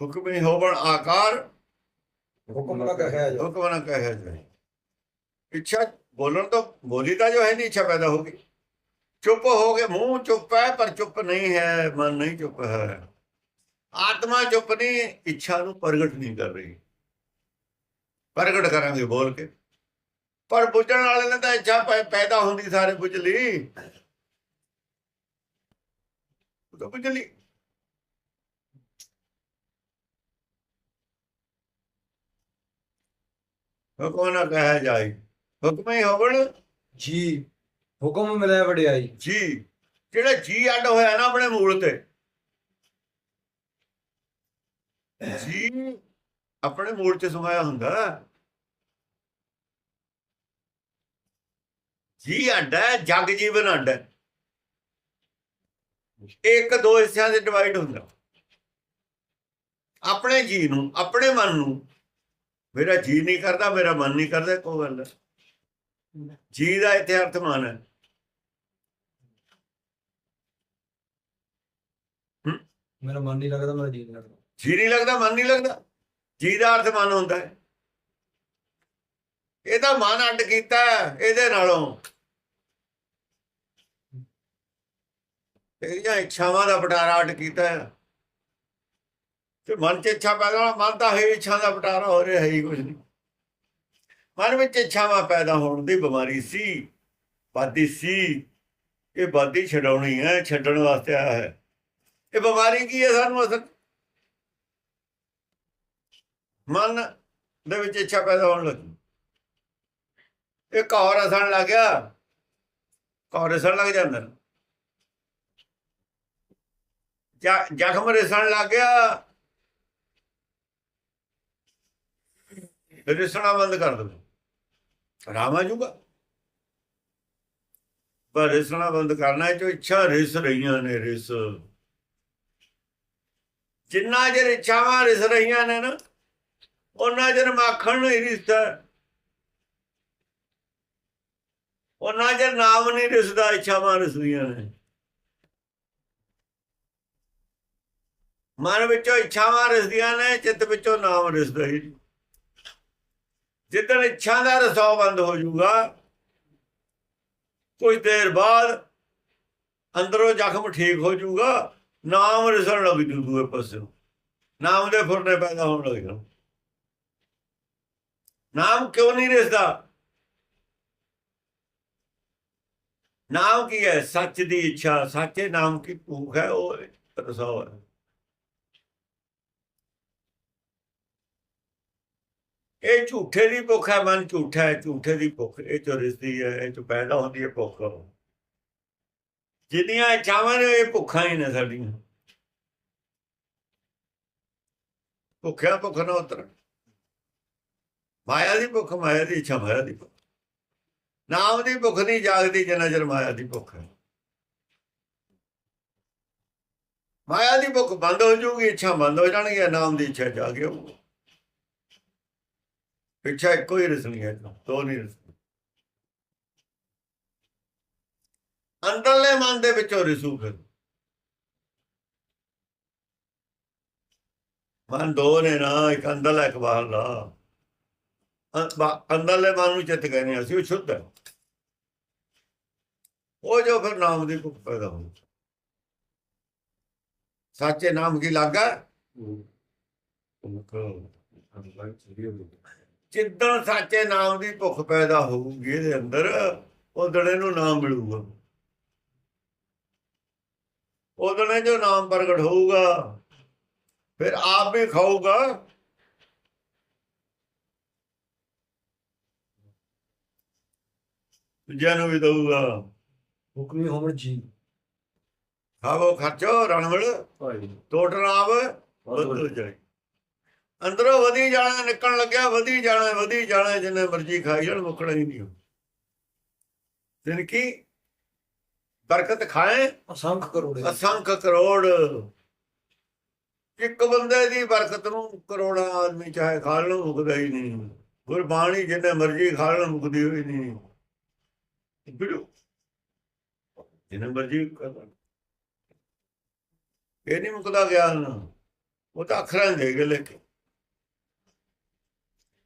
ਹੁਕਮੀ ਹੋਵਣ ਆਕਾਰ ਹੁਕਮ ਨਾ ਕਹਿਆ ਜਾ ਹੁਕਮ ਨਾ ਕਹਿਆ ਜਾਏ। ਇੱਛਾ ਬੋਲਣ ਤੋਂ ਬੋਲੀ ਤਾਂ ਜੋ ਹੈ ਨਹੀਂ ਇੱਛਾ ਪੈਦਾ ਹੋਗੀ ਚੁੱਪ ਹੋ ਗਏ ਮੂੰਹ ਚੁੱਪ ਹੈ ਪਰ ਚੁੱਪ ਨਹੀਂ ਹੈ ਮਨ ਨਹੀਂ ਚੁੱਪ ਹੈ। ਆਤਮਾ ਚੁੱਪ ਨਹੀਂ ਇੱਛਾ ਨੂੰ ਪ੍ਰਗਟ ਨਹੀਂ ਕਰ ਰਹੀ। ਪ੍ਰਗਟ ਕਰਾਂਗੇ ਬੋਲ ਕੇ। ਪਰ ਬੁੱਝਣ ਵਾਲੇ ਨੇ ਤਾਂ ਇੱਛਾ ਪੈਦਾ ਹੁੰਦੀ ਸਾਰੇ ਬੁੱਝ ਲਈ। ਉਹ ਤਾਂ ਬੁੱਝ ਲਈ। ਹੁਕਮ ਨਾ ਕਹਿਆ ਜਾਏ ਹੁਕਮ ਹੀ ਹੋਵਣ। ਜੀ ਹੁਕਮ ਮਿਲਿਆ ਵਡਿਆਈ। ਜੀ ਜਿਹੜਾ ਜੀ ਅੱਡ ਹੋਇਆ ਨਾ ਆਪਣੇ ਮੂਲ ਤੇ। ਜੀ ਆਪਣੇ ਮੂਲ ਤੇ ਸਮਾਇਆ ਹੁੰਦਾ। ਜੀ ਅੱਡ ਹੈ ਜਗ ਜੀਵਨ ਅੱਡ ਹੈ। ਇੱਕ ਦੋ ਹਿੱਸਿਆਂ ਦੇ ਡਿਵਾਈਡ ਹੁੰਦਾ। ਆਪਣੇ ਜੀ ਨੂੰ ਆਪਣੇ ਮਨ ਨੂੰ ਮੇਰਾ ਜੀ ਨਹੀਂ ਕਰਦਾ ਮੇਰਾ ਮਨ ਨਹੀਂ ਕਰਦਾ ਕੋਈ ਗੱਲ। ਜੀ ਦਾ ਇੱਥੇ ਅਰਥ ਮਾਨ ਹੈ। ਮੇਰਾ ਮਨ ਨਹੀਂ ਲੱਗਦਾ ਮੇਰਾ ਜੀ ਨਹੀਂ ਲੱਗਦਾ। ਜੀ ਨਹੀਂ ਲੱਗਦਾ ਮਨ ਨਹੀਂ ਲੱਗਦਾ? ਜੀ ਦਾ ਅਰਥ ਮਨ ਹੁੰਦਾ ਹੈ। ਇਹਦਾ ਮਨ ਅੱਡ ਕੀਤਾ ਹੈ ਇਹਦੇ ਨਾਲੋਂ। ਇਹਦੀਆਂ ਇੱਛਾਵਾਂ ਦਾ ਪਟਾਰਾ ਅੱਡ ਕੀਤਾ ਹੈ। ਤੇ ਮਨ 'ਚ ਇੱਛਾ ਪੈਦਾ ਹੋਣਾ, ਮਨ ਤਾਂ ਹੈ ਇੱਛਾ ਦਾ ਪਟਾਰਾ ਹੋ ਰਿਹਾ, ਹੈ ਹੀ ਕੁਝ ਨਹੀਂ। ਮਨ ਵਿੱਚ ਇੱਛਾਵਾਂ ਪੈਦਾ ਹੋਣ ਦੀ ਬਿਮਾਰੀ ਸੀ ਬਾਦੀ ਸੀ, ਇਹ ਬਾਦੀ ਛਡਾਉਣੀ ਹੈ, ਛੱਡਣ ਵਾਸਤੇ ਆਇਆ ਹੈ। ਇਹ ਬਿਮਾਰੀ ਕੀ ਹੈ ਸਾਨੂੰ ਅਸਲ? ਮਨ ਦੇ ਵਿੱਚ ਇੱਛਾ ਪੈਦਾ ਹੋਣ ਲੱਗੀ। ਇਹ ਕੌਰ ਅਸਣ ਲੱਗ ਗਿਆ ਕੌਰ ਅਸਣ ਲੱਗ ਜਾਂਦਾ। ਜ਼ਖਮ ਰਿਸਣ ਲੱਗ ਗਿਆ ਰਿਸਣਾ ਬੰਦ ਕਰ ਦੋ ਆਰਾਮ ਆ ਜਾਊਗਾ। ਪਰ ਰਿਸਣਾ ਬੰਦ ਕਰਨਾ ਹੈ ਜੋ ਇੱਛਾ ਰਿਸ ਰਹੀਆਂ ਨੇ, ਰਿਸ। ਜਿੰਨਾ ਚਿਰ ਇੱਛਾਵਾਂ ਰਿਸ ਰਹੀਆਂ ਨੇ ਨਾ, ਉਹਨਾਂ ਚਿਰ ਮੱਖਣ ਨਹੀਂ ਰਿਸਦਾ। ਉਹਨਾਂ ਚਿਰ ਨਾਮ ਨਹੀਂ ਰਿਸਦਾ, ਇੱਛਾਵਾਂ ਰਿਸਦੀਆਂ ਨੇ। ਮਨ ਵਿੱਚੋਂ ਇੱਛਾਵਾਂ ਰਿਸਦੀਆਂ ਨੇ, ਚਿੱਤ ਵਿੱਚੋਂ ਨਾਮ ਰਿਸਦਾ ਹੀ ਜਿੱਦਣ ਇੱਛਾ ਦਾ ਰਸਾव ਬੰਦ ਹੋ ਜਾਊਗਾ ਕੁਝ ਦੇਰ ਬਾਅਦ ਅੰਦਰੋਂ ਜ਼ਖਮ ਠੀਕ ਹੋ ਜਾਊਗਾ, ਨਾਮ ਰਿਸਣ ਲੱਗ ਜੂ ਦੂਏ ਪਾਸੇ ਨਾਮ ਦੇ ਫੁਰਨੇ ਪੈਦਾ ਹੋਣ ਲੱਗ ਜਾਣ। ਨਾਮ ਕਿਉਂ ਨਹੀਂ ਰਿਸਦਾ? ਨਾਮ ਕੀ ਹੈ? ਸੱਚ ਦੀ ਇੱਛਾ। ਸੱਚੇ ਨਾਮ ਕੀ ਭੂਖ ਹੈ? ਉਹ ਰਸਾव ਹੈ ਇਹ ਝੂਠੇ ਦੀ ਭੁੱਖ ਹੈ, ਮਨ ਝੂਠਾ ਹੈ, ਝੂਠੇ ਦੀ ਭੁੱਖ, ਇਹ ਚੋਂ ਰਿਸਦੀ ਹੈ, ਇਹ ਚੋਂ ਪੈਦਾ ਹੁੰਦੀ ਹੈ, ਭੁੱਖ ਜਿੰਨੀਆਂ ਇੱਛਾਵਾਂ ਨੇ, ਇਹ ਭੁੱਖਾਂ ਹੀ ਨੇ ਸਾਡੀਆਂ। ਭੁੱਖਿਆ ਭੁੱਖ ਨਾ ਉਤਰ। ਮਾਇਆ ਦੀ ਭੁੱਖ, ਮਾਇਆ ਦੀ ਇੱਛਾ, ਮਾਇਆ ਦੀ ਭੁੱਖ। ਨਾਮ ਦੀ ਭੁੱਖ ਨਹੀਂ, ਜਾਗਦੀ, ਜਿੰਨਾ ਚਿਰ ਮਾਇਆ ਦੀ ਭੁੱਖ ਹੈ। ਮਾਇਆ ਦੀ ਭੁੱਖ ਬੰਦ ਹੋ ਜਾਊਗੀ, ਇੱਛਾ ਬੰਦ ਹੋ ਜਾਣਗੀਆਂ, ਨਾਮ ਦੀ ਇੱਛਾ ਜਾਗੇ ਉਹ ਇੱਛਾ ਇੱਕੋ ਹੀ ਰਸਣੀ ਹੈ ਦੋ ਨਹੀਂ ਰਸਣੀ ਅੰਦਰਲੇ ਮਨ ਦੇ ਵਿੱਚੋਂ ਰਿਸੂ ਫਿਰ ਮਨ ਦੋ ਨੇ ਨਾ, ਇੱਕ ਅੰਦਰਲਾ, ਇੱਕ ਬਾਹਰਲਾ। ਅੰਦਰਲੇ ਮਨ ਨੂੰ ਚਿੱਤ ਕਹਿੰਦੇ ਅਸੀਂ, ਉਹ ਸ਼ੁੱਧ ਹੈ। ਉਹ ਜੋ ਫਿਰ ਨਾਮ ਦੀ ਭੁੱਖ ਪੈਦਾ ਹੋਈ। ਸੱਚੇ ਨਾਮ ਕੀ ਲੱਗਾ? ਜਿੱਦਣ ਸੱਚੇ ਨਾਮ ਦੀ ਭੁੱਖ ਪੈਦਾ ਹੋਊਗੀ ਇਹਦੇ ਅੰਦਰ ਉਦਣ ਇਹਨੂੰ ਨਾਮ ਮਿਲੂਗਾ। ਇਹ ਜੋ ਨਾਮ ਪ੍ਰਗਟ ਹੋਊਗਾ ਫਿਰ ਆਪ ਵੀ ਖਾਊਗਾ। ਦੂਜਿਆਂ ਨੂੰ ਵੀ ਦਊਗਾ। ਹੁਕਮੀ ਹੋਵਣ ਜੀ। ਖਾਵੋ ਖਰਚੋ ਰਣਵਲ ਟੋਟ ਨਾਮ ਬਦਲ ਜਾਏ। ਅੰਦਰੋਂ ਵਧੀ ਜਾਣਾ ਨਿਕਲਣ ਲੱਗਿਆ ਵਧੀ ਜਾਣਾ ਵਧੀ ਜਾਣਾ ਜਿੰਨੇ ਮਰਜ਼ੀ ਖਾਈ ਜਾਣ ਮੁੱਕਣਾ ਹੀ ਨਹੀਂ ਦਿਨ ਕੀ ਬਰਕਤ ਖਾਏ ਅਸੰਖ ਕਰੋੜੇ। ਅਸੰਖ ਕਰੋੜ। ਇੱਕ ਬੰਦੇ ਦੀ ਬਰਕਤ ਨੂੰ ਕਰੋੜਾਂ ਆਦਮੀ ਚਾਹੇ ਖਾ ਲੈਣ ਮੁਕਦਾ ਹੀ ਨਹੀਂ। ਗੁਰਬਾਣੀ ਜਿੰਨੇ ਮਰਜ਼ੀ ਖਾ ਲੈਣ ਮੁਕਦੀ ਹੋਈ ਨਹੀਂ। ਬਿਲੂ ਜਿੰਨੇ ਮਰਜ਼ੀ। ਇਹ ਨਹੀਂ ਮੁਕਦਾ ਗਿਆਨ। ਉਹ ਤਾਂ ਅੱਖਰਾਂ ਦੇ ਗਏ ਕੇ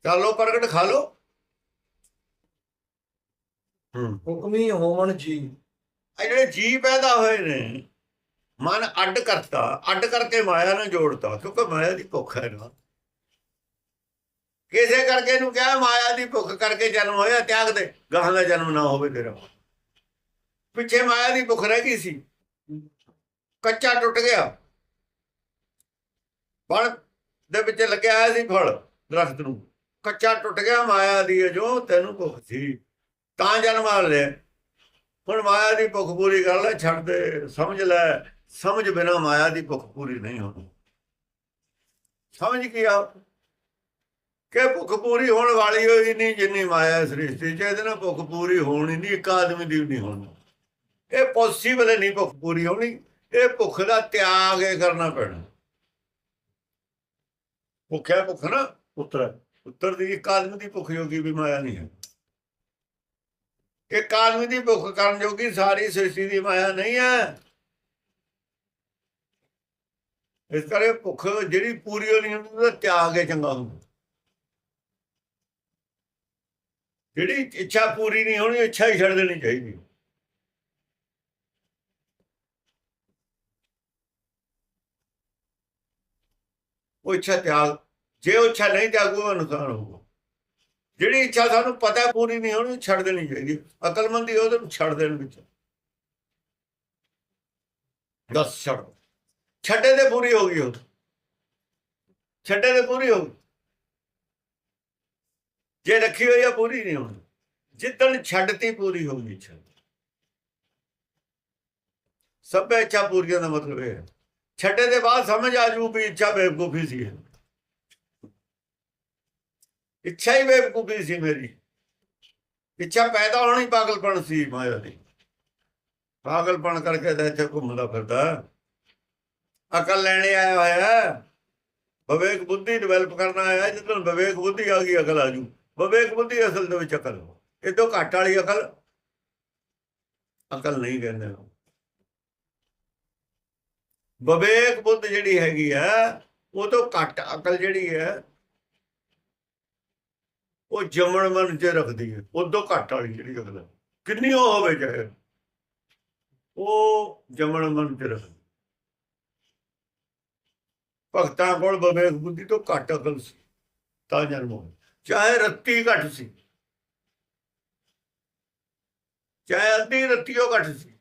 ਚਾਲੋ ਪ੍ਰਗਟ ਖਾ ਲੋ ਹੂੰ। ਹੁਕਮੀ ਹੋਵਣ ਜੀ ਇਹ ਜਿਹੜੇ ਜੀ ਪੈਦਾ ਹੋਏ ਨੇ ਮਨ ਅੱਡ ਕਰਤਾ ਅੱਡ ਕਰਕੇ ਮਾਇਆ ਨਾਲ ਜੋੜਤਾ ਕਿਉਂਕਿ ਮਾਇਆ ਦੀ ਭੁੱਖ ਹੈ ਨਾ। ਕਿਸੇ ਕਰਕੇ ਇਹਨੂੰ ਕਿਹਾ ਮਾਇਆ ਦੀ ਭੁੱਖ ਕਰਕੇ ਜਨਮ ਹੋਇਆ ਤਿਆਗ ਦੇ ਗਾਹਾਂ ਦਾ ਜਨਮ ਨਾ ਹੋਵੇ ਤੇਰਾ। ਪਿੱਛੇ ਮਾਇਆ ਦੀ ਭੁੱਖ ਰਹਿ ਗਈ ਸੀ। ਕੱਚਾ ਟੁੱਟ ਗਿਆ। ਬਣ ਦੇ ਵਿੱਚ ਲੱਗਿਆ ਹੋਇਆ ਸੀ ਫਲ ਦਰਖਤ ਨੂੰ। ਕੱਚਾ ਟੁੱਟ ਗਿਆ, ਮਾਇਆ ਦੀ ਹੈ ਜੋ, ਤੈਨੂੰ ਭੁੱਖ ਸੀ। ਤਾਂ ਜਨਮ ਆ ਲਿਆ ਹੁਣ ਮਾਇਆ ਦੀ ਭੁੱਖ ਪੂਰੀ ਕਰ ਲੈ, ਛੱਡ ਦੇ, ਸਮਝ ਲੈ। ਸਮਝ ਬਿਨਾ ਮਾਇਆ ਦੀ ਭੁੱਖ ਪੂਰੀ ਨਹੀਂ ਹੋਣੀ ਸਮਝ ਕੀ ਆ? ਕਿ ਭੁੱਖ ਪੂਰੀ ਹੋਣ ਵਾਲੀ ਹੋਈ ਨਹੀਂ, ਜਿੰਨੀ ਮਾਇਆ ਸ੍ਰਿਸ਼ਟੀ ਚ, ਇਹਦੇ ਨਾਲ ਭੁੱਖ ਪੂਰੀ ਹੋਣੀ ਨਹੀਂ, ਇੱਕ ਆਦਮੀ ਦੀ ਵੀ ਨਹੀਂ ਹੋਣੀ। ਇਹ ਪੋਸੀਬਲ ਨਹੀਂ ਭੁੱਖ ਪੂਰੀ ਹੋਣੀ, ਇਹ ਭੁੱਖ ਦਾ ਤਿਆਗ ਇਹ ਕਰਨਾ ਪੈਣਾ। ਭੁੱਖਿਆ ਭੁੱਖ ਨਾ, ਪੁੱਤਰ। ਪੁੱਤਰ ਦੀ ਕਾਲਮ ਦੀ ਭੁੱਖ ਜੋਗੀ ਵੀ ਮਾਇਆ ਨਹੀਂ ਹੈ। ਇੱਕ ਆਦਮੀ ਦੀ ਭੁੱਖ ਕਰਨ ਜੋਗੀ ਸਾਰੀ ਸ੍ਰਿਸ਼ਟੀ ਦੀ ਮਾਇਆ ਨਹੀਂ ਹੈ। ਇਸ ਕਰਕੇ ਭੁੱਖ ਜਿਹੜੀ ਪੂਰੀ ਹੋਣੀ ਹੁੰਦੀ ਉਹਦਾ ਤਿਆਗ ਹੈ ਚੰਗਾ ਹੁੰਦਾ ਜਿਹੜੀ ਇੱਛਾ ਪੂਰੀ ਨਹੀਂ ਹੋਣੀ, ਇੱਛਾ ਹੀ ਛੱਡ ਦੇਣੀ ਚਾਹੀਦੀ। ਉਹ ਇੱਛਾ ਤਿਆਗ ਜੇ ਉਹ ਇੱਛਾ ਨਹੀਂ ਤਿਆਗੂ ਉਹ ਨੁਕਸਾਨ ਹੋਊਗਾ। ਜਿਹੜੀ ਇੱਛਾ ਸਾਨੂੰ ਪਤਾ ਪੂਰੀ ਨਹੀਂ ਹੋਣੀ ਛੱਡ ਦੇਣੀ ਚਾਹੀਦੀ ਅਕਲਮੰਦੀ ਉਹਦੇ ਨੂੰ ਛੱਡ ਦੇਣ ਵਿੱਚ। ਦੱਸ ਛੱਡ ਛੱਡੇ ਤੇ ਪੂਰੀ ਹੋ ਗਈ ਉਹ। ਛੱਡੇ ਤੇ ਪੂਰੀ ਹੋ ਗਈ। ਜੇ ਰੱਖੀ ਹੋਈ ਆ, ਪੂਰੀ ਨਹੀਂ ਹੋਣੀ। ਜਿੱਦਣ ਛੱਡਤੀ, ਪੂਰੀ ਹੋ ਗਈ ਇੱਛਾ। ਸਭ ਇੱਛਾ ਪੂਰੀਆਂ ਦਾ ਮਤਲਬ ਇਹ ਹੈ। ਛੱਡੇ ਦੇ ਬਾਅਦ ਸਮਝ ਆ ਜੂ ਵੀ ਇੱਛਾ ਬੇਵਕੂਫੀ ਸੀ। ਇਹ। ਇੱਛਾ ਹੀ ਬੇਵਕੂਫੀ ਸੀ ਮੇਰੀ। ਇੱਛਾ ਪੈਦਾ ਹੋਣੀ ਪਾਗਲਪਣ ਸੀ ਮਾਇਆ ਦੀ। ਪਾਗਲਪਣ ਕਰਕੇ ਤਾਂ ਇੱਥੇ ਘੁੰਮਦਾ ਫਿਰਦਾ। ਅਕਲ ਲੈਣੇ ਆਇਆ ਹੋਇਆ ਵਿਵੇਕ ਬੁੱਧੀ ਡਿਵੈਲਪ ਕਰਨਾ ਆਇਆ ਜਦੋਂ ਵਿਵੇਕ ਬੁੱਧੀ ਆ ਗਈ, ਅਕਲ ਆ ਜੂ। ਵਿਵੇਕ ਬੁੱਧੀ ਅਸਲ ਦੇ ਵਿੱਚ ਅਕਲ ਇਹ ਤੋਂ ਘੱਟ ਵਾਲੀ ਅਕਲ ਅਕਲ ਨਹੀਂ ਕਹਿੰਦੇ ਵਿਵੇਕ ਬੁੱਧ ਜਿਹੜੀ ਹੈਗੀ ਆ ਉਹ ਤੋਂ ਘੱਟ ਅਕਲ ਜਿਹੜੀ ਹੈ ਉਹ ਜਮਣ ਮਨ ਚ ਰੱਖਦੀ ਹੈ। ਉਦੋਂ ਘੱਟ ਵਾਲੀ ਜਿਹੜੀ ਅਕਲ ਹੈ। ਕਿੰਨੀ ਉਹ ਹੋਵੇ ਚਾਹੇ। ਉਹ ਜਮਣ ਮਨ ਚ ਰੱਖਦੀ। ਭਗਤਾਂ ਕੋਲ ਵਿਵੇਕ ਬੁੱਧੀ ਤੋਂ ਘੱਟ ਅਕਲ ਸੀ। ਤਾਂ ਜਨਮ ਹੋਇਆ। ਚਾਹੇ ਰੱਤੀ ਘੱਟ ਸੀ। ਚਾਹੇ ਅੱਧੀ ਰੱਤੀਓ ਘੱਟ ਸੀ।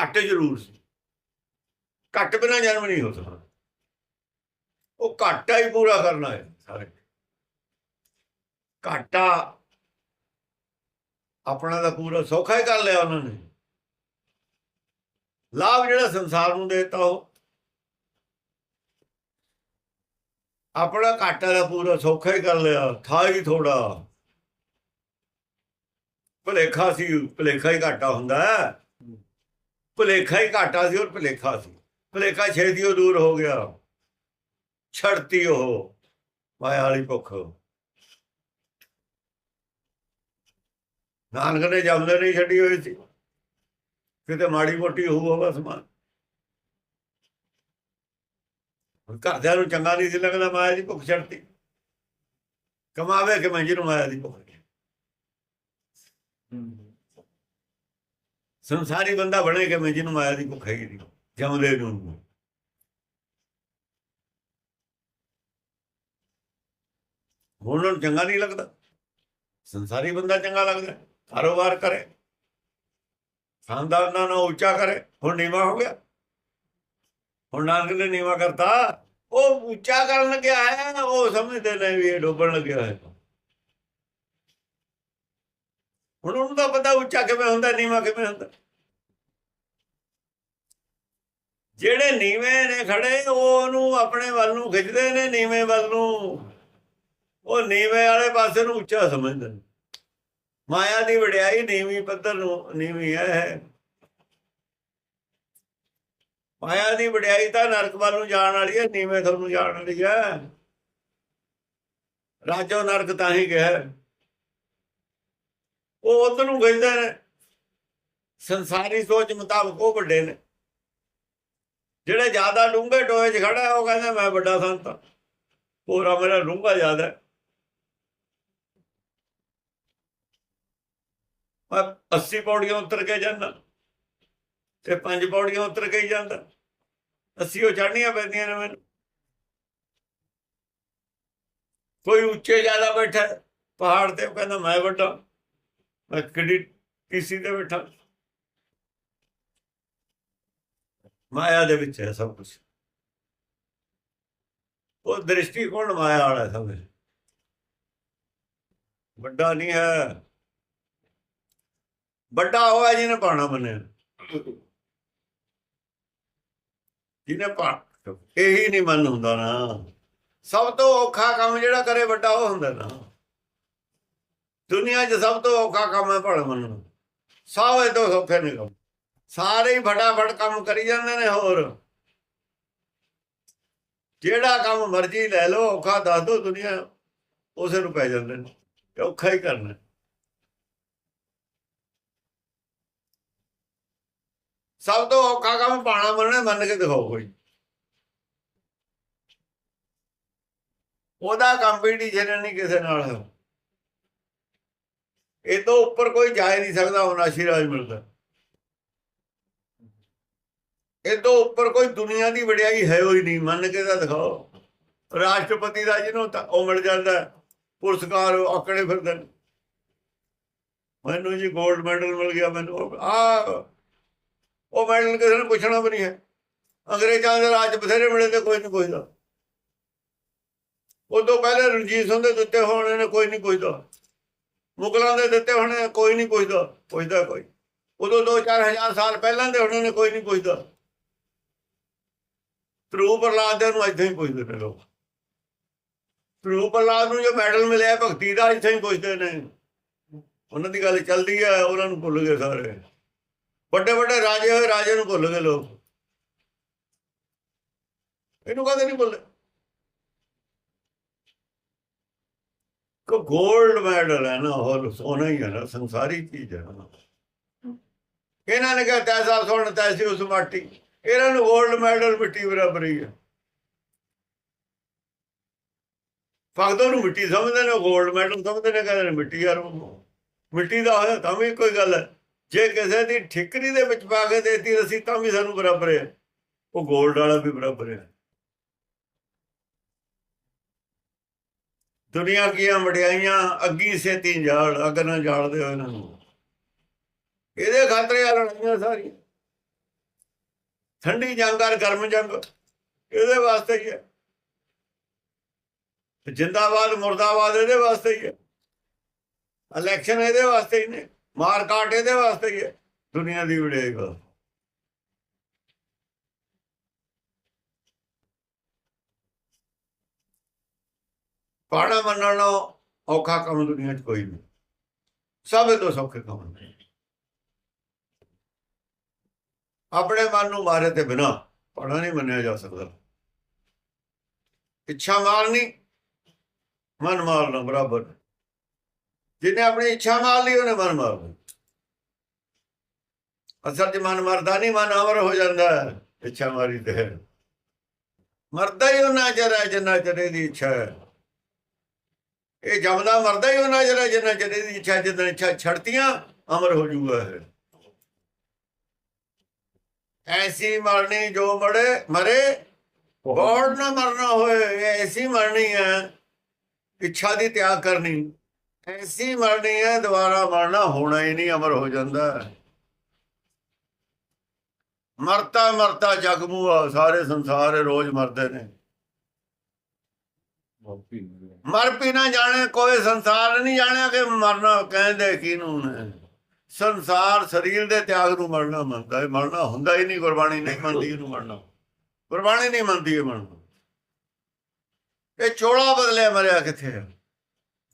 ਘੱਟ ਜ਼ਰੂਰ ਸੀ। ਘੱਟ ਬਿਨਾ ਜਨਮ ਨਹੀਂ ਹੋ ਸਕਦਾ। ਉਹ ਘਾਟਾ ਹੀ ਪੂਰਾ ਕਰਨਾ ਹੈ ਸਾਰੇ। ਘਾਟਾ ਆਪਣਾ ਦਾ ਪੂਰਾ ਸੌਖਾ ਹੀ ਕਰ ਲਿਆ ਉਹਨਾਂ ਨੇ। ਲਾਭ ਜਿਹੜਾ ਸੰਸਾਰ ਨੂੰ ਦੇਤਾ ਉਹ। ਆਪਣਾ ਘਾਟਾ ਦਾ ਪੂਰਾ ਸੌਖਾ ਹੀ ਕਰ ਲਿਆ, ਥਾ ਹੀ ਥੋੜਾ ਭਲੇਖਾ ਸੀ, ਭਲੇਖਾ ਹੀ ਘਾਟਾ ਹੁੰਦਾ ਹੈ। ਭਲੇਖਾ ਹੀ ਘਾਟਾ ਸੀ ਔਰ ਭਲੇਖਾ ਸੀ। ਭਲੇਖਾ ਛੇਤੀ ਉਹ ਦੂਰ ਹੋ ਗਿਆ। ਛੜਤੀ ਉਹ, ਮਾਇਆ ਵਾਲੀ ਭੁੱਖ। ਨਾਨਕ ਨੇ ਜਮਦੇ ਨਹੀਂ ਛੱਡੀ ਹੋਈ ਸੀ। ਕਿਤੇ ਮਾੜੀ ਮੋਟੀ ਹੋਊ ਬਸ ਮਾਨ ਹੁਣ ਘਰਦਿਆਂ ਨੂੰ ਚੰਗਾ ਨਹੀਂ ਸੀ ਲੱਗਦਾ ਮਾਇਆ ਦੀ ਭੁੱਖ ਛੱਡਤੀ। ਕਮਾਵੇ ਕਿ ਮੈਂ ਜਿਹਨੂੰ ਮਾਇਆ ਦੀ ਭੁੱਖ। ਸੰਸਾਰੀ ਬੰਦਾ ਬਣੇ ਕਿ ਮੈਂ ਜਿਹਨੂੰ ਮਾਇਆ ਦੀ ਭੁੱਖ ਹੈਗੀ ਨਹੀਂ। ਜਮਦੇ ਨੂੰ ਹੁਣ ਉਹਨੂੰ ਚੰਗਾ ਨਹੀਂ ਲੱਗਦਾ। ਸੰਸਾਰੀ ਬੰਦਾ ਚੰਗਾ ਲੱਗਦਾ। ਕਾਰੋਬਾਰ ਕਰੇ। ਖਾਨਦਾਨਾਂ ਨੂੰ ਉੱਚਾ ਕਰੇ। ਹੁਣ ਨੀਵਾ ਹੋ ਗਿਆ। ਹੁਣ ਨਾਨਕ ਨੇ ਨੀਵਾ ਕਰਤਾ। ਉਹ ਉੱਚਾ ਕਰਨ ਲੱਗਿਆ ਹੈ, ਉਹ ਸਮਝਦੇ ਨੇ ਵੀ ਇਹ ਡੋਬਣ ਲੱਗਿਆ ਹੈ। ਹੁਣ ਉਹਨੂੰ ਤਾਂ ਪਤਾ ਉੱਚਾ ਕਿਵੇਂ ਹੁੰਦਾ, ਨੀਵਾ ਕਿਵੇਂ ਹੁੰਦਾ। ਜਿਹੜੇ ਨੀਵੇਂ ਨੇ ਖੜੇ, ਉਹ ਉਹਨੂੰ ਆਪਣੇ ਵੱਲ ਨੂੰ ਖਿੱਚਦੇ ਨੇ, ਨੀਵੇਂ ਵੱਲ ਨੂੰ। ਉਹ ਨੀਵੇਂ ਵਾਲੇ ਪਾਸੇ ਨੂੰ ਉੱਚਾ ਸਮਝਦੇ ਨੇ। ਮਾਇਆ ਦੀ ਵਡਿਆਈ ਨੀਵੀਂ ਪੱਧਰ ਨੂੰ, ਨੀਵੀਂ ਹੈ। ਮਾਇਆ ਦੀ ਵਡਿਆਈ ਤਾਂ ਨਰਕ ਵੱਲ ਨੂੰ ਜਾਣ ਵਾਲੀ ਹੈ, ਨੀਵੇਂ ਥਲ ਨੂੰ ਜਾਣ ਵਾਲੀ ਹੈ। ਰਾਜੋ ਨਰਕ ਤਾਂ ਹੀ ਕਿਹਾ। ਉਹ ਉਧਰ ਨੂੰ ਖਿੱਚਦੇ ਨੇ, ਸੰਸਾਰੀ ਸੋਚ ਮੁਤਾਬਕ ਉਹ ਵੱਡੇ ਨੇ। ਜਿਹੜੇ ਜ਼ਿਆਦਾ ਡੂੰਘੇ ਟੋਏ 'ਚ ਖੜਾ ਉਹ ਕਹਿੰਦਾ, ਮੈਂ ਵੱਡਾ ਸੰਤ ਹਾਂ। ਪੂਰਾ ਮੇਰਾ ਡੂੰਘਾ ਜ਼ਿਆਦਾ ਮੈਂ 80 ਪੌੜੀਆਂ ਉਤਰ ਕੇ ਜਾਂਦਾ ਤੇ ਪੰਜ ਪੌੜੀਆਂ ਉਤਰ ਕੇ ਹੀ ਜਾਂਦਾ। 80 ਉਹ ਚੜ੍ਹਨੀਆਂ ਪੈਂਦੀਆਂ ਨੇ ਮੈਨੂੰ। ਕੋਈ ਉੱਚੇ ਜ਼ਿਆਦਾ ਬੈਠਾ ਪਹਾੜ ਤੇ ਕਹਿੰਦਾ ਮੈਂ ਵੱਡਾ, ਮੈਂ ਕਿਹੜੀ ਟੀਸੀ ਤੇ ਬੈਠਾ। ਮਾਇਆ ਦੇ ਵਿੱਚ ਹੈ ਸਭ ਕੁਝ ਉਹ ਦ੍ਰਿਸ਼ਟੀਕੋਣ ਮਾਇਆ ਵਾਲਾ ਹੈ ਵੱਡਾ ਨਹੀਂ ਹੈ। ਵੱਡਾ ਹੋਇਆ ਜਿਹਨੇ ਪਾਣਾ ਮੰਨਿਆ ਜਿਹਨੇ ਪਾ ਇਹੀ ਨਹੀਂ ਮੰਨ ਹੁੰਦਾ ਨਾ। ਸਭ ਤੋਂ ਔਖਾ ਕੰਮ ਜਿਹੜਾ ਕਰੇ ਵੱਡਾ ਉਹ ਹੁੰਦਾ ਨਾ। ਦੁਨੀਆ 'ਚ ਸਭ ਤੋਂ ਔਖਾ ਕੰਮ ਹੈ ਭੜ ਮੰਨਣਾ। ਸਾਰੇ ਤੋਂ ਸੌਖੇ ਨਹੀਂ ਕੰਮ। ਸਾਰੇ ਹੀ ਫਟਾਫਟ ਕੰਮ ਕਰੀ ਜਾਂਦੇ ਨੇ ਹੋਰ। ਜਿਹੜਾ ਕੰਮ ਮਰਜ਼ੀ ਲੈ ਲਓ, ਔਖਾ ਦੱਸ ਦੋ ਦੁਨੀਆ, ਉਸੇ ਨੂੰ ਪੈ ਜਾਂਦੇ ਨੇ। ਔਖਾ ਹੀ ਕਰਨਾ। ਸਭ ਤੋਂ ਔਖਾ ਕੰਮ ਪਾਣਾ ਮੰਨਣਾ ਮੰਨ ਕੇ ਦਿਖਾਓ ਕੋਈ। ਉਹਦਾ ਕੰਪੀਟੀਸ਼ਨ ਨਹੀਂ ਕਿਸੇ ਨਾਲ ਇਹ ਤੋਂ ਉੱਪਰ ਕੋਈ ਜਾ ਨਹੀਂ ਸਕਦਾ ਹੁਣ ਆਸ਼ੀਰਵਾਦ ਮਿਲਦਾ। ਇਹ ਤੋਂ ਉੱਪਰ ਕੋਈ ਦੁਨੀਆ ਦੀ ਵਡਿਆਈ ਹੈ ਹੋਈ ਨਹੀਂ, ਮੰਨ ਕੇ ਤਾਂ ਦਿਖਾਓ। ਰਾਸ਼ਟਰਪਤੀ ਦਾ ਜਿਹਨੂੰ ਤਾਂ ਉਹ ਮਿਲ ਜਾਂਦਾ, ਪੁਰਸਕਾਰ ਉਹ ਆਕੜੇ ਫਿਰਦੇ ਨੇ। ਮੈਨੂੰ ਜੀ 골ਡ ਮੈਡਲ ਮਿਲ ਗਿਆ ਮੈਨੂੰ ਆ ਉਹ ਮੈਡਲ ਕਿਸੇ ਨੂੰ ਪੁੱਛਣਾ ਵੀ ਨਹੀਂ ਹੈ। ਅੰਗਰੇਜ਼ਾਂ ਦੇ ਰਾਜ ਬਥੇਰੇ ਮਿਲੇ ਤੇ ਕੋਈ ਨਹੀਂ ਪੁੱਛਦਾ। ਉਦੋਂ ਪਹਿਲੇ ਰਣਜੀਤ ਸਿੰਘ ਦੇ ਦਿੱਤੇ ਹੋਣੇ ਨੇ ਕੋਈ ਨਹੀਂ ਪੁੱਛਦਾ। ਮੁਗਲਾਂ ਦੇ ਦਿੱਤੇ ਹੋਣੇ ਕੋਈ ਨਹੀਂ ਪੁੱਛਦਾ। ਪੁੱਛਦਾ ਕੋਈ। ਉਦੋਂ 2-4000 ਸਾਲ ਪਹਿਲਾਂ ਦੇ ਹੋਣੇ ਨੇ ਕੋਈ ਨਹੀਂ ਪੁੱਛਦਾ। ਧਰੂ ਪ੍ਰਲਾਦ ਦੇ ਨੂੰ ਇੱਥੇ ਹੀ ਪੁੱਛਦੇ ਨੇ ਲੋਕ। ਧਰੂ ਪ੍ਰਲਾਦ ਨੂੰ ਜੋ ਮੈਡਲ ਮਿਲਿਆ, ਭਗਤੀ ਦਾ ਇੱਥੇ ਹੀ ਪੁੱਛਦੇ ਨੇ। ਉਹਨਾਂ ਦੀ ਗੱਲ ਚੱਲਦੀ ਹੈ, ਉਹਨਾਂ ਨੂੰ ਭੁੱਲ ਗਏ ਸਾਰੇ। ਵੱਡੇ ਵੱਡੇ ਰਾਜੇ ਹੋਏ, ਰਾਜੇ ਨੂੰ ਭੁੱਲ ਗਏ ਲੋਕ। ਇਹਨੂੰ ਕਦੇ ਨਹੀਂ ਭੁੱਲੇ। ਕੋ 골ਡ ਮੈਡਲ ਹੈ ਨਾ ਹੋਰ ਸੋਨਾ ਹੀ ਹੈ ਨਾ, ਸੰਸਾਰੀ ਚੀਜ਼ ਹੈ ਨਾ। ਇਹਨਾਂ ਨੇ ਕਿਹਾ ਤੈਸਾ ਸੁਣ ਤੈਸੀ ਉਸ ਮਾਟੀ। ਇਹਨਾਂ ਨੂੰ ਗੋਲਡ ਮੈਡਲ ਮਿੱਟੀ ਬਰਾਬਰ ਹੀ ਹੈ। ਫਕਦੋਂ ਨੂੰ ਮਿੱਟੀ ਸਮਝਦੇ ਨੇ ਗੋਲਡ ਮੈਡਲ ਸਮਝਦੇ ਨੇ, ਕਹਿੰਦੇ ਮਿੱਟੀ ਯਾਰ ਮਿੱਟੀ ਦਾ ਹੋਇਆ ਤਾਂ ਵੀ ਕੋਈ ਗੱਲ ਹੈ। ਜੇ ਕਿਸੇ ਦੀ ਠਿਕਰੀ ਦੇ ਵਿੱਚ ਪਾ ਕੇ ਦੇਤੀ ਰਸੀ, ਤਾਂ ਵੀ ਸਾਨੂੰ ਬਰਾਬਰ ਹੈ। ਉਹ 골ਡ ਵਾਲਾ ਵੀ ਬਰਾਬਰ ਹੈ। ਦੁਨੀਆ ਕੀਆਂ ਮੜਿਆਈਆਂ ਅੱਗੀ ਸੇਤੀ ਜਾਲ ਅਗਰ ਨਾ ਜਾਲਦੇ ਹੋ ਇਹਨਾਂ ਨੂੰ। ਇਹਦੇ ਖਾਤਰੇ ਆ ਲੜਾਈਆਂ ਸਾਰੀਆਂ। ਠੰਡੀ ਜੰਗ ਔਰ ਗਰਮ ਜੰਗ, ਇਹਦੇ ਵਾਸਤੇ ਹੀ ਹੈ। ਜਿੰਦਾਬਾਦ, ਮੁਰਦਾਬਾਦ ਇਹਦੇ ਵਾਸਤੇ ਹੀ ਹੈ। ਇਲੈਕਸ਼ਨ ਇਹਦੇ ਵਾਸਤੇ ਹੀ ਨੇ। ਮਾਰ ਕਾਟ ਇਹਦੇ ਵਾਸਤੇ ਹੀ ਹੈ। ਦੁਨੀਆ ਦੀ ਵਡਿਆਈ ਵਾਸਤੇ। ਪਾਣਾ ਮੰਨਣਾ ਔਖਾ ਕੰਮ ਦੁਨੀਆ 'ਚ ਕੋਈ ਨਹੀਂ। ਸਭ ਤੋਂ ਸੌਖੇ ਕੰਮ ਨੇ। ਆਪਣੇ ਮਨ ਨੂੰ ਮਾਰੇ ਤੇ ਬਿਨਾ ਪਾਣਾ ਨਹੀਂ ਮੰਨਿਆ ਜਾ ਸਕਦਾ। ਇੱਛਾ ਮਾਰਨੀ, ਮਨ ਮਾਰਨਾ ਬਰਾਬਰ। ਜਿਹਨੇ ਆਪਣੀ ਇੱਛਾ ਮਾਰ ਲਈ, ਉਹਨੇ ਮਨ ਮਾਰ ਲਿਆ ਅਸਲ 'ਚ ਮਨ ਮਰਦਾ ਨਹੀਂ, ਮਨ ਅਮਰ ਹੋ ਜਾਂਦਾ ਇੱਛਾ ਮਾਰੀ ਤੇ ਹੈ। ਮਰਦਾ ਹੀ ਉਹਨਾਂ ਚਿਰ ਹੈ, ਜਿੰਨਾ ਚਿਰ ਦੀ ਇੱਛਾ ਹੈ। ਇਹ ਜਮਦਾ ਮਰਦਾ ਹੀ ਉਹਨਾਂ ਚਿਰ ਹੈ, ਜਿੰਨਾ ਚਿਰ ਦੀ ਇੱਛਾ ਜਿੰਨਾ ਇੱਛਾ ਛੜਤੀਆਂ ਅਮਰ ਹੋ ਜੂਗਾ ਹੈ ਐਸੀ ਮਰਨੀ ਜੋ ਮਰੇ ਮਰੇ, ਗੋੜ ਨਾ ਮਰਨਾ ਹੋਏ ਐਸੀ ਮਰਨੀ ਹੈ, ਇੱਛਾ ਦੀ ਤਿਆਗ ਕਰਨੀ। ਐਸੀ ਮਰਨੀ ਹੈ ਦੁਬਾਰਾ ਮਰਨਾ ਹੋਣਾ ਹੀ ਨਹੀਂ ਅਮਰ ਹੋ ਜਾਂਦਾ। ਹੈ। ਮਰਤਾ ਮਰਤਾ ਜਗ ਮੂਆ ਸਾਰੇ ਸੰਸਾਰ ਰੋਜ਼ ਮਰਦੇ ਨੇ। ਮਰ ਵੀ ਨਾ ਜਾਣੇ ਕੋਈ ਸੰਸਾਰ ਨਹੀਂ ਜਾਣਿਆ ਕਿ ਮਰਨਾ ਕਹਿੰਦੇ ਕਿਹਨੂੰ ਨੇ। ਸੰਸਾਰ ਸਰੀਰ ਦੇ ਤਿਆਗ ਨੂੰ ਮਰਨਾ ਮੰਨਦਾ ਹੈ ਮਰਨਾ ਹੁੰਦਾ ਹੀ ਨਹੀਂ ਗੁਰਬਾਣੀ ਨਹੀਂ ਮੰਨਦੀ ਇਹਨੂੰ ਮਰਨਾ। ਗੁਰਬਾਣੀ ਨਹੀਂ ਮੰਨਦੀ ਇਹ ਮਰਨਾ। ਇਹ ਚੋਲਾ ਬਦਲਿਆ ਮਰਿਆ ਕਿੱਥੇ ਆ?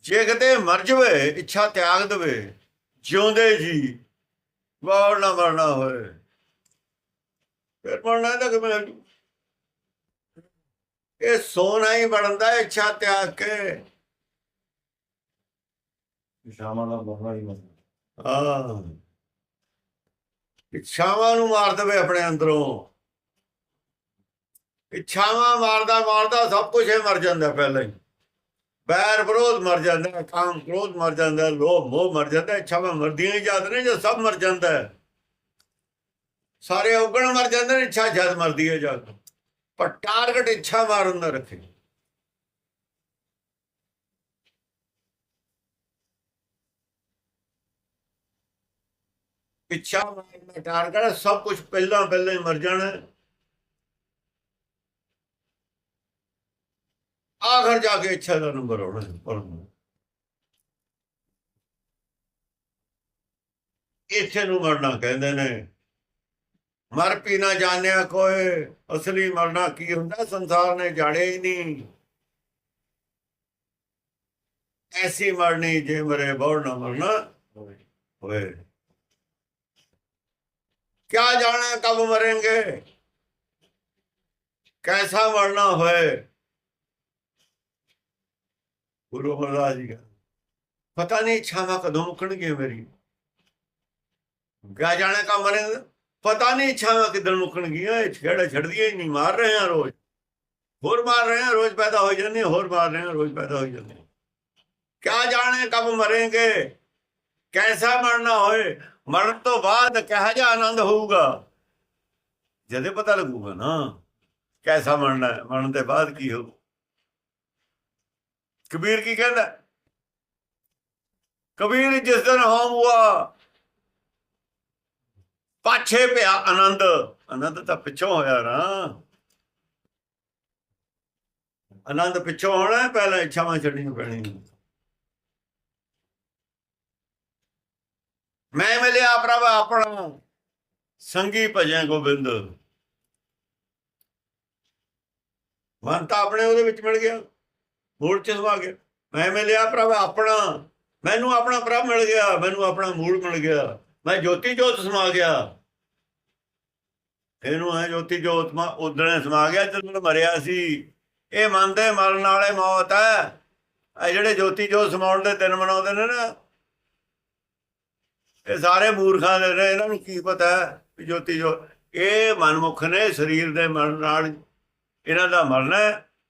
ਜੇ ਕਿਤੇ ਮਰ ਜਵੇ ਇੱਛਾ ਤਿਆਗ ਦੇਵੇ ਜਿਉਂਦੇ ਜੀ ਵਾਰ ਨਾ ਮਰਨਾ ਹੋਏ। ਫਿਰ ਮਰਨਾ ਤਾਂ ਕਿਵੇਂ? ਇਹ ਸੋਨਾ ਹੀ ਬਣਦਾ ਇੱਛਾ ਤਿਆਗ ਕੇ। ਸ਼ਾਮਾਂ ਦਾ ਮਰਨਾ ਹੀ ਮਰਨਾ। ਹਾਂ। ਇੱਛਾਵਾਂ ਨੂੰ ਮਾਰ ਦੇਵੇ ਆਪਣੇ ਅੰਦਰੋਂ। ਇੱਛਾਵਾਂ ਮਾਰਦਾ ਮਾਰਦਾ ਸਭ ਕੁਝ ਹੀ ਮਰ ਜਾਂਦਾ ਪਹਿਲਾਂ ਹੀ। ਬੈਰ ਵਿਰੋਧ ਮਰ ਜਾਂਦਾ, ਕਾਮ ਕ੍ਰੋਧ ਮਰ ਜਾਂਦਾ, ਲੋਭ ਮੋਹ ਮਰ ਜਾਂਦਾ ਇੱਛਾਵਾਂ ਮਰਦੀਆਂ ਹੀ ਨੇ, ਜੇ ਸਭ ਮਰ ਜਾਂਦਾ ਸਾਰੇ ਔਗਣ ਮਰ ਜਾਂਦੇ ਨੇ ਇੱਛਾ ਜਦ ਮਰਦੀ ਹੈ ਜਦ ਪਰ ਟਾਰਗੇਟ ਇੱਛਾ ਮਾਰਨ ਦਾ ਰੱਖੇ। ਇੱਛਾ ਮਾਰਨ ਦਾ ਟਾਰਗੇਟ ਸਭ ਕੁਝ ਪਹਿਲਾਂ ਪਹਿਲਾਂ ਹੀ ਮਰ ਜਾਣਾ ਆਖਰ ਜਾ ਕੇ ਇੱਛਾ ਦਾ ਨੰਬਰ ਆਉਣਾ ਪਰਮ ਇੱਥੇ ਨੂੰ ਮਰਨਾ ਕਹਿੰਦੇ ਨੇ। ਮਰ ਪੀ ਨਾ ਜਾਣਿਆ ਕੋਈ, ਅਸਲੀ ਮਰਨਾ ਕੀ ਹੁੰਦਾ, ਸੰਸਾਰ ਨੇ ਜਾਣੇ ਹੀ ਨਹੀਂ। ਐਸੀ ਮਰਨੀ ਜੇ ਮਰੇ ਬਹੁੜ ਨਾ ਮਰਨਾ ਹੋਏ ਕਿਆ ਜਾਣਾ ਕਬ ਮਰਾਂਗੇ? ਕੈਸਾ ਮਰਨਾ ਹੋਏ? ਗੁਰੂ ਮਹਾਰਾਜ ਜੀ ਪਤਾ ਨਹੀਂ ਇੱਛਾਵਾਂ ਕਦੋਂ ਮੁੱਕਣਗੇ ਮੇਰੀ। ਗਾ ਜਾਣਾ ਕਾ ਮਰੇ ਪਤਾ ਨਹੀਂ ਇੱਛਾਵਾਂ ਕਿਦਣ ਮੁੱਕਣਗੀਆਂ। ਇਹ ਛੇੜਾ ਛੱਡਦੀਆਂ ਨਹੀਂ, ਮਾਰ ਰਹੇ ਆ ਰੋਜ਼। ਹੋਰ ਮਾਰ ਰਹੇ ਆ ਰੋਜ਼ ਪੈਦਾ ਹੋ ਜਾਂਦੇ ਹੋਰ ਮਾਰ ਰਹੇ ਆ ਰੋਜ਼ ਪੈਦਾ ਹੋ ਜਾਂਦੇ ਕਿਆ ਜਾਣੇ ਕਬ ਮਰੇਗੇ? ਕੈਸਾ ਮਰਨਾ ਹੋਏ? ਮਰਨ ਤੋਂ ਬਾਅਦ ਕਿਹੋ ਜਿਹਾ ਆਨੰਦ ਹੋਊਗਾ? ਜਦੇ ਪਤਾ ਲੱਗੂਗਾ ਨਾ, ਕੈਸਾ ਮਰਨਾ ਮਰਨ ਦੇ ਬਾਅਦ ਕੀ ਹੋਊ? ਕਬੀਰ ਕੀ ਕਹਿੰਦਾ? ਕਬੀਰ, ਜਿਸ ਦਿਨ ਹੋਮ ਹੁਆ, ਪਾਛੇ ਪਿਆ ਆਨੰਦ। ਆਨੰਦ ਤਾਂ ਪਿੱਛੋਂ ਹੋਇਆ ਨਾ। ਆਨੰਦ ਪਿੱਛੋਂ ਹੋਣਾ, ਪਹਿਲਾਂ ਇੱਛਾਵਾਂ ਛੱਡਣੀਆਂ ਪੈਣੀਆਂ। ਮੈਂ ਮਿਲਿਆ ਪ੍ਰਭ ਆਪਣਾ, ਸੰਗੀ ਭਜੇ ਗੋਬਿੰਦ। ਮਨ ਤਾਂ ਆਪਣੇ ਉਹਦੇ ਵਿੱਚ ਮਿਲ ਗਿਆ। ਮੂਲ ਚ ਸਮਾ ਗਿਆ ਮੈਂ ਮਿਲਿਆ ਪ੍ਰਭ ਆਪਣਾ, ਮੈਨੂੰ ਆਪਣਾ ਪ੍ਰਭ ਮਿਲ ਗਿਆ, ਮੈਨੂੰ ਆਪਣਾ ਮੂਲ ਮਿਲ ਗਿਆ। ਮੈਂ ਜੋਤੀ ਜੋਤ ਸਮਾ ਗਿਆ। ਇਹਨੂੰ ਹੈ ਜੋਤੀ ਜੋਤ ਮਾ, ਉਦਣੇ ਸਮਾ ਗਿਆ ਜਦੋਂ ਮਰਿਆ ਸੀ। ਇਹ ਮੰਨਦੇ ਮਰਨ ਵਾਲੇ ਮੌਤ ਹੈ ਇਹ ਜਿਹੜੇ ਜੋਤੀ ਜੋਤ ਸਮਾਉਣ ਦੇ ਦਿਨ ਮਨਾਉਂਦੇ ਨੇ ਨਾ, ਇਹ ਸਾਰੇ ਮੂਰਖਾਂ ਦੇ ਨੇ, ਇਹਨਾਂ ਨੂੰ ਕੀ ਪਤਾ ਵੀ ਜੋਤੀ ਜੋਤ, ਇਹ ਮਨਮੁਖ ਨੇ ਸਰੀਰ ਦੇ ਮਰਨ ਨਾਲ, ਇਹਨਾਂ ਦਾ ਮਰਨਾ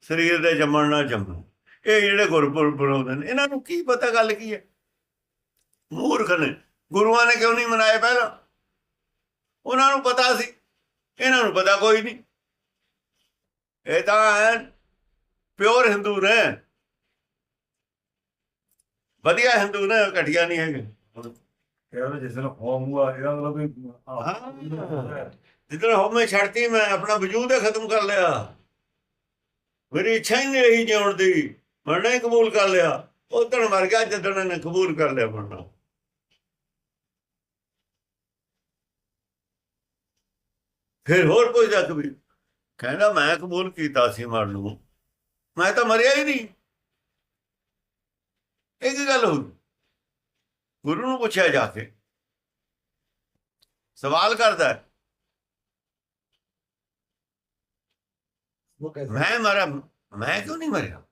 ਸਰੀਰ ਦੇ ਜੰਮਣ ਨਾਲ ਜੰਮਣਾ। ਇਹ ਜਿਹੜੇ ਗੁਰਪੁਰਬ ਬਣਾਉਂਦੇ ਨੇ ਇਹਨਾਂ ਨੂੰ ਕੀ ਪਤਾ ਗੱਲ ਕੀ ਹੈ? ਮੂਰਖ ਨੇ ਗੁਰੂਆਂ ਨੇ ਕਿਉਂ ਨਹੀਂ ਮਨਾਏ ਪਹਿਲਾਂ? ਉਹਨਾਂ ਨੂੰ ਪਤਾ ਸੀ ਇਹਨਾਂ ਨੂੰ ਪਤਾ ਕੋਈ ਨਹੀਂ। ਇਹ ਤਾਂ ਹੈ ਪਿਓਰ ਹਿੰਦੂ ਨੇ। ਵਧੀਆ ਹਿੰਦੂ ਨੇ ਘਟੀਆ ਨਹੀਂ ਹੈਗੇ। ਕਹਿੰਦਾ ਜਿਸ ਦਿਨ ਹੋਮ ਹੁਆ ਇਹਦਾ ਮਤਲਬ ਵੀ ਹਾਂ। ਜਿੱਦਣ ਹਉਮੈ ਛੱਡਤੀ ਮੈਂ ਆਪਣਾ ਵਜੂਦ ਖਤਮ ਕਰ ਲਿਆ। ਮੇਰੀ ਇੱਛਾ ਹੀ ਨਹੀਂ ਰਹੀ ਜਿਉਣ ਦੀ। ਮਰਨਾ ਹੀ ਕਬੂਲ ਕਰ ਲਿਆ। ਉਦੋਂ ਮਰ ਗਿਆ ਜਦੋਂ ਇਹਨੇ ਕਬੂਲ ਕਰ ਲਿਆ ਮਰਨਾ ਫਿਰ ਹੋਰ ਪੁੱਛਦਾ ਕਬੀਰ ਕਹਿੰਦਾ ਮੈਂ ਕਬੂਲ ਕੀਤਾ ਸੀ ਮਰਨ ਨੂੰ। ਮੈਂ ਤਾਂ ਮਰਿਆ ਹੀ ਨਹੀਂ। ਇਹ ਕੀ ਗੱਲ ਹੋਈ? ਗੁਰੂ ਨੂੰ ਪੁੱਛਿਆ ਜਾ ਕੇ। ਸਵਾਲ ਕਰਦਾ ਹੈ, ਮੈਂ ਮਰਾ ਮੈਂ ਕਿਉਂ ਨਹੀਂ ਮਰਿਆ?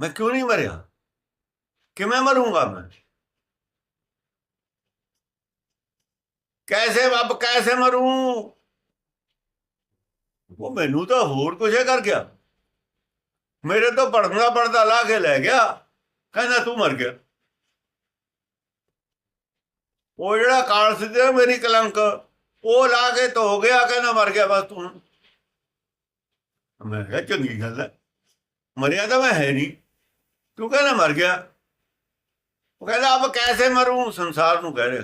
ਮੈਂ ਕਿਉਂ ਨਹੀਂ ਮਰਿਆ? ਕਿਵੇਂ ਮਰੂੰਗਾ ਮੈਂ? ਕੈਸੇ ਰੱਬ ਕੈਸੇ ਮਰੂੰ? ਉਹ ਮੈਨੂੰ ਤਾਂ ਹੋਰ ਕੁਝ ਕਰ ਗਿਆ। ਮੇਰੇ ਤੋਂ ਪੜਦਾ ਪੜਦਾ ਲਾ ਕੇ ਲੈ ਗਿਆ। ਕਹਿੰਦਾ ਤੂੰ ਮਰ ਗਿਆ। ਉਹ ਜਿਹੜਾ ਕਾਲ ਸਿੱਧਿਆ ਮੇਰੀ ਕਲੰਕ, ਉਹ ਲਾ ਕੇ ਧੋ ਗਿਆ, ਕਹਿੰਦਾ ਮਰ ਗਿਆ ਬਸ ਤੂੰ। ਮੈਂ ਕਿਹਾ ਚੰਗੀ ਗੱਲ ਹੈ। ਮਰਿਆ ਤਾਂ ਮੈਂ ਹੈ ਨਹੀਂ। ਤੂੰ ਕਹਿੰਦਾ ਮਰ ਗਿਆ। ਉਹ ਕਹਿੰਦਾ, ਆਪ ਕੈਸੇ ਮਰੂੰ? ਸੰਸਾਰ ਨੂੰ ਕਹਿ ਰਿਹਾ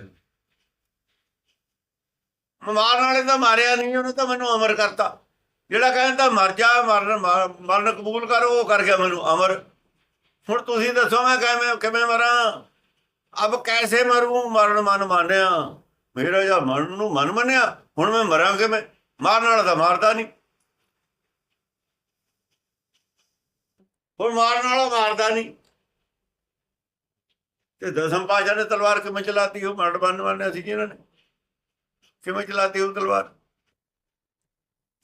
ਮਾਰਨ ਵਾਲੇ ਤਾਂ ਮਾਰਿਆ ਨਹੀਂ, ਉਹਨੇ ਤਾਂ ਮੈਨੂੰ ਅਮਰ ਕਰਤਾ। ਜਿਹੜਾ ਕਹਿੰਦਾ ਮਰ ਜਾ, ਮਰਨ ਮਰ- ਮਰਨ ਕਬੂਲ ਕਰ, ਉਹ ਕਰ ਗਿਆ ਮੈਨੂੰ ਅਮਰ। ਹੁਣ ਤੁਸੀਂ ਦੱਸੋ ਮੈਂ ਕਿਵੇਂ ਕਿਵੇਂ ਮਰਾਂ? ਅਬ ਕੈਸੇ ਮਰੂੰ? ਮਰਨ ਮਨ ਮਾਨਿਆ। ਮੇਰਾ ਜਾਂ ਮਨ ਨੂੰ ਮਨ ਮੰਨਿਆ। ਹੁਣ ਮੈਂ ਮਰਾਂ ਕਿਵੇਂ? ਮਾਰਨ ਵਾਲਾ ਤਾਂ ਮਾਰਦਾ ਨਹੀਂ। ਹੁਣ ਮਾਰਨ ਵਾਲਾ ਮਾਰਦਾ ਨਹੀਂ। ਤੇ ਦਸਮ ਪਾਸ਼ਾ ਨੇ ਤਲਵਾਰ ਕਿਵੇਂ ਚਲਾਤੀ? ਉਹ ਮਰਨ ਬੰਨ ਵਾਲਿਆ ਸੀ ਜਿਹਨਾਂ ਨੇ। ਕਿਵੇਂ ਚਲਾਤੀ ਉਹ ਤਲਵਾਰ?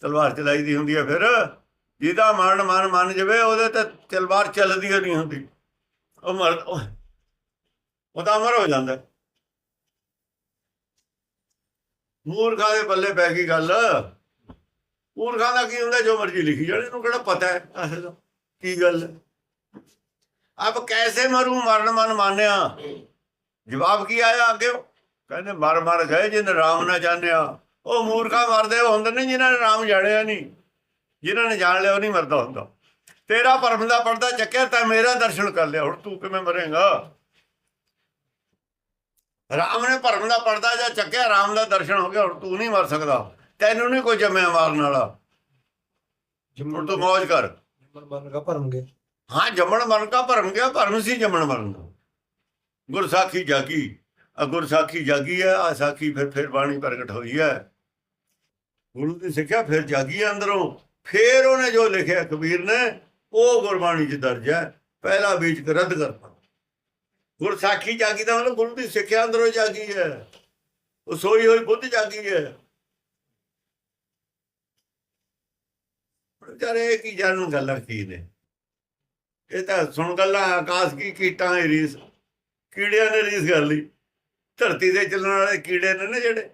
ਤਲਵਾਰ ਚਲਾਈ ਦੀ ਹੁੰਦੀ ਹੈ ਫਿਰ। ਜਿਹਦਾ ਮਰਨ ਮਨ ਮੰਨ ਜਵੇ, ਉਹਦੇ ਤੇ ਤਲਵਾਰ ਚੱਲਦੀ ਓ ਨਹੀਂ ਹੁੰਦੀ। ਉਹ ਮਰ ਉਹ ਤਾਂ ਅਮਰ ਹੋ ਜਾਂਦਾ। ਮੂਰਖਾਂ ਦੇ ਪੱਲੇ ਪੈ ਗਈ ਗੱਲ। ਮੂਰਖਾਂ ਦਾ ਕੀ ਹੁੰਦਾ? ਜੋ ਮਰਜ਼ੀ ਲਿਖੀ ਜਾਣੇ, ਇਹਨੂੰ ਕਿਹੜਾ ਪਤਾ ਹੈ? ਅਸਲ ਕੀ ਗੱਲ? ਹੈ ਅਬ ਕੈਸੇ ਮਰੂ ਮਰਨ ਮਨ ਮਾਨਿਆ? ਜਵਾਬ ਕੀ ਆਇਆ ਅੱਗੇ? ਕਹਿੰਦੇ, ਮਰ ਮਰ ਗਏ ਜਿਨ ਰਾਮ ਨਾ ਜਾਣਿਆ। ਉਹ ਮੂਰਖਾ ਮਰਦੇ ਹੁੰਦੇ ਨੇ ਜਿਨ੍ਹਾਂ ਨੇ ਰਾਮ ਜਾਣਿਆ ਨਹੀਂ। ਜਿਨ੍ਹਾਂ ਨੇ ਜਾਣ ਲਿਆ ਉਹ ਨਹੀਂ ਮਰਦਾ ਹੁੰਦਾ। ਤੇਰਾ ਪਰਮ ਦਾ ਪਰਦਾ ਚੱਕਿਆ ਤਾਂ ਮੇਰਾ ਦਰਸ਼ਨ ਕਰ ਲਿਆ। ਹੁਣ ਤੂੰ ਕਿਵੇਂ ਮਰੇਗਾ? ਰਾਮ ਨੇ ਭਰਮ ਦਾ ਪਰਦਾ ਜਾਂ ਚੱਕਿਆ, ਰਾਮ ਦਾ ਦਰਸ਼ਨ ਹੋ ਗਿਆ, ਹੁਣ ਤੂੰ ਨਹੀਂ ਮਰ ਸਕਦਾ। ਤੈਨੂੰ ਨਹੀਂ ਕੋਈ ਜੰਮਿਆ ਮਾਰਨ ਵਾਲਾ। ਹੁਣ ਤੂੰ ਮौज ਕਰ। ਜੰਮਣ ਕਾ ਭਰਮਗੇ ਹਾਂ, ਜੰਮਣ ਮਰਨ ਦਾ ਭਰਮ ਗਿਆ, ਭਰਮ ਸੀ ਜੰਮਣ ਮਰਨ ਦਾ। ਗੁਰਸਾਖੀ ਜਾਗੀ ਆ ਗੁਰਸਾਖੀ ਜਾਗੀ ਹੈ ਆ ਸਾਖੀ ਫਿਰ ਫਿਰ ਬਾਣੀ ਪ੍ਰਗਟ ਹੋਈ ਹੈ। ਗੁਰੂ ਦੀ ਸਿੱਖਿਆ ਫਿਰ ਜਾਗੀ ਹੈ ਅੰਦਰੋਂ। ਫਿਰ ਉਹਨੇ ਜੋ ਲਿਖਿਆ ਕਬੀਰ ਨੇ, ਉਹ ਗੁਰਬਾਣੀ 'ਚ ਦਰਜ ਹੈ। ਪਹਿਲਾ ਬੀਜ ਰੱਦ ਕਰਤਾ ਗੁਰਸਾਖੀ ਜਾਗੀ ਦਾ ਮਤਲਬ ਗੁਰੂ ਦੀ ਸਿੱਖਿਆ ਅੰਦਰੋਂ ਜਾਗੀ ਹੈ। ਉਹ ਸੋਈ ਹੋਈ ਬੁੱਧ ਜਾਗੀ ਹੈ। ਵਿਚਾਰੇ ਇਹ ਕੀ ਜਾਣਨ ਗੱਲਾਂ ਕੀ ਨੇ? ਇਹ ਤਾਂ ਸੁਣ ਗੱਲਾਂ ਆਕਾਸ਼ ਕੀ ਕੀਟਾਂ ਦੀ ਰੀਸ ਕੀੜਿਆਂ ਨੇ ਰੀਸ ਕਰ ਲਈ। ਧਰਤੀ ਤੇ ਚੱਲਣ ਵਾਲੇ ਕੀੜੇ ਨੇ ਨਾ ਜਿਹੜੇ।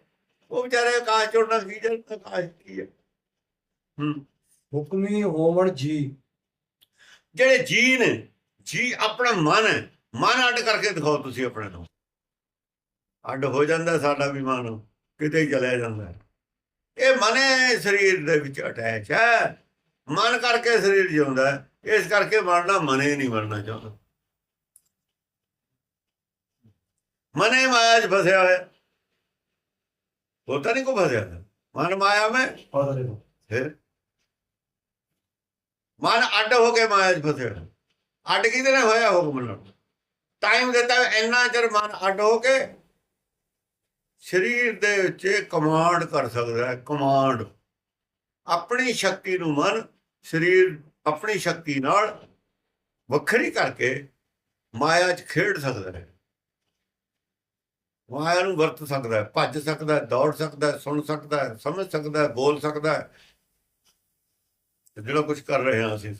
ਉਹ ਵਿਚਾਰੇ ਆਕਾਸ਼ ਚੋਂ ਨਾ ਕੀ ਜਾਣ ਆਕਾਸ਼ ਕੀ ਹੈ ਹੂੰ। ਹੁਕਮੀ ਹੋਵਣ ਜੀ। ਜਿਹੜੇ ਜੀ ਨੇ ਜੀ ਆਪਣਾ ਮਨ ਹੈ ਮਨ ਅੱਡ ਕਰਕੇ ਦਿਖਾਓ ਤੁਸੀਂ ਆਪਣੇ ਨੂੰ। ਅੱਡ ਹੋ ਜਾਂਦਾ ਸਾਡਾ ਵੀ ਮਨ ਕਿਤੇ ਹੀ ਚਲਿਆ ਜਾਂਦਾ। ਇਹ ਮਨ ਹੈ ਸਰੀਰ ਦੇ ਵਿੱਚ ਅਟੈਚ ਹੈ। ਮਨ ਕਰਕੇ ਸਰੀਰ ਜਿਉਂਦਾ ਇਸ ਕਰਕੇ ਮਰਨਾ ਮਨੇ ਨਹੀਂ ਮਰਨਾ ਚਾਹੁੰਦਾ। ਮਨੇ ਮਾਇਆ 'ਚ ਫਸਿਆ ਹੋਇਆ। ਹੋਤਾ ਨਹੀਂ ਕੋ ਫਸਿਆ। ਮਨ ਮਾਇਆ ਮੈਂ ਫਿਰ? ਮਨ ਅੱਡ ਹੋ ਕੇ ਮਾਇਆ 'ਚ ਫਸਿਆ। ਅੱਡ ਕਿਹਦੇ ਨਾਲ ਹੋਇਆ? ਹੁਕਮ ਨਾਲ। ਟਾਈਮ ਦਿੱਤਾ ਇੰਨਾ ਚਿਰ ਮਨ ਅੱਡ ਹੋ ਕੇ ਸਰੀਰ ਦੇ ਵਿੱਚ ਕਮਾਂਡ ਕਰ ਸਕਦਾ ਹੈ ਕਮਾਂਡ। ਆਪਣੀ ਸ਼ਕਤੀ ਨੂੰ ਮਨ ਸਰੀਰ ਆਪਣੀ ਸ਼ਕਤੀ ਨਾਲ ਵੱਖਰੀ ਕਰਕੇ ਮਾਇਆ 'ਚ ਖੇਡ ਸਕਦਾ ਹੈ। ਮਾਇਆ ਨੂੰ ਵਰਤ ਸਕਦਾ ਹੈ, ਭੱਜ ਸਕਦਾ ਹੈ, ਦੌੜ ਸਕਦਾ ਹੈ, ਸੁਣ ਸਕਦਾ ਹੈ, ਸਮਝ ਸਕਦਾ ਹੈ, ਬੋਲ ਸਕਦਾ ਹੈ। ਜਿਹੜਾ ਕੁਝ ਕਰ ਰਹੇ ਹਾਂ ਅਸੀਂ